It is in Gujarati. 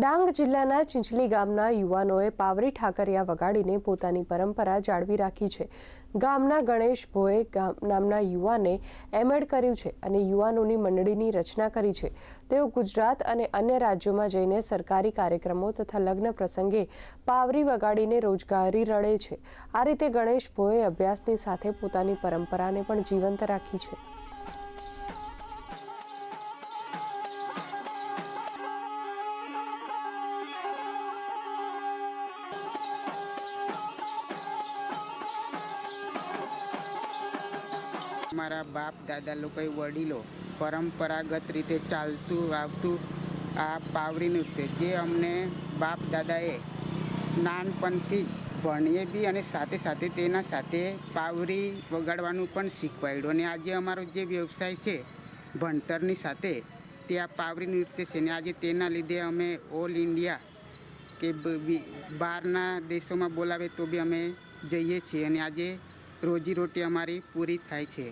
ડાંગ જિલ્લાના ચિંચલી ગામના યુવાનોએ પાવરી ઠાકરિયા વગાડીને પોતાની પરંપરા જાળવી રાખી છે. ગામના ગણેશ ભોએ નામના યુવાને એમએડ કર્યું છે અને યુવાનોની મંડળીની રચના કરી છે. તેઓ ગુજરાત અને અન્ય રાજ્યોમાં જઈને સરકારી કાર્યક્રમો તથા લગ્ન પ્રસંગે પાવરી વગાડીને રોજગારી રળે છે. આ રીતે ગણેશ ભોએ અભ્યાસની સાથે પોતાની પરંપરાને પણ જીવંત રાખી છે. મારા બાપ, દાદા લોકોએ વડીલો પરંપરાગત રીતે ચાલતું, આવતું આ પાવરી નૃત્ય જે અમને બાપ દાદાએ નાનપણથી ભણીએ બી અને સાથે સાથે તેના સાથે પાવરી વગાડવાનું પણ શીખવાડ્યું. અને આજે અમારો જે વ્યવસાય છે ભણતરની સાથે તે આ પાવરી નૃત્ય છે. ને આજે તેના લીધે અમે ઓલ ઇન્ડિયા કે બહારના દેશોમાં બોલાવે તો બી અમે જઈએ છીએ. અને આજે રોજીરોટી અમારી પૂરી થાય છે.